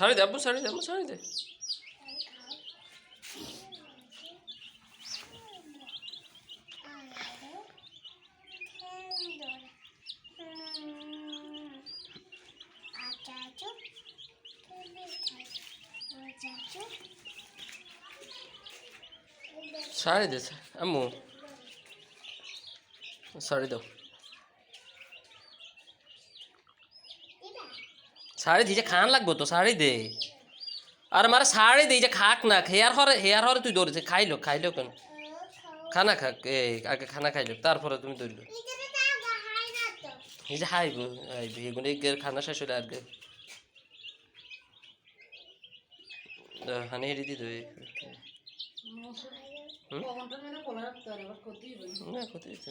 ছাড়ি দে আব্বু ছাড়ি দে আব্বু ছাড়ি দে। ছাড়ি দে আম্মু ছাড়ি দাও। শাড়ি দিছে খান লাগবো তো শাড়ি দে আর মারে শাড়ি দে যে খাক না হেয়ার হরে হেয়ার হরে তুই দৌড়েছে খাইলো খাইলো কেন খানা খাক এই আগে খানা খাইলো তারপরে তুমি দৌড়লো এই যে হাইব হাইব এগুলো খানা শেষ হলে আগে হানি হেরি দিত না ক্ষতি হচ্ছে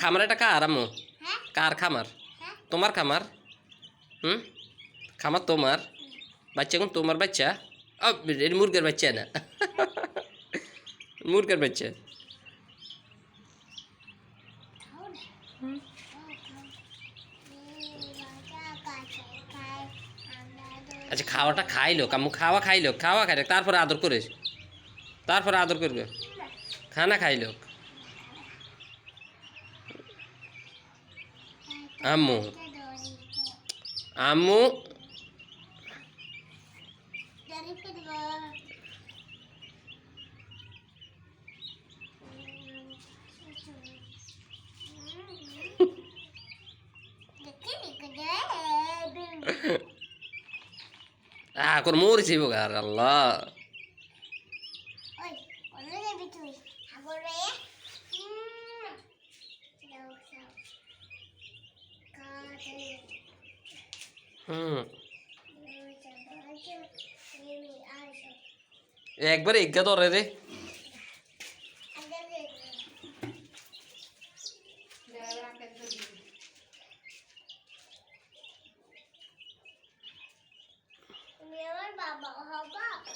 খামার এটা কার আম্মু? কার খামার? তোমার খামার? হুম? খামার তোমার? বাচ্চা কোন তোমার বাচ্চা? এটা মুরগের বাচ্চা না। মুরগের বাচ্চা। আচ্ছা খাওয়াটা খাইলো, কামু, খাওয়া খাইলো খাওয়া খাইলো, তারপরে আদর করে তারপরে আদর করবে। খানা খাইলো। আম্মু। আম্মু। এখন মরেছি আর আল্লাহ। একবারে ইজ্ঞা তো রে। 爸爸，好棒！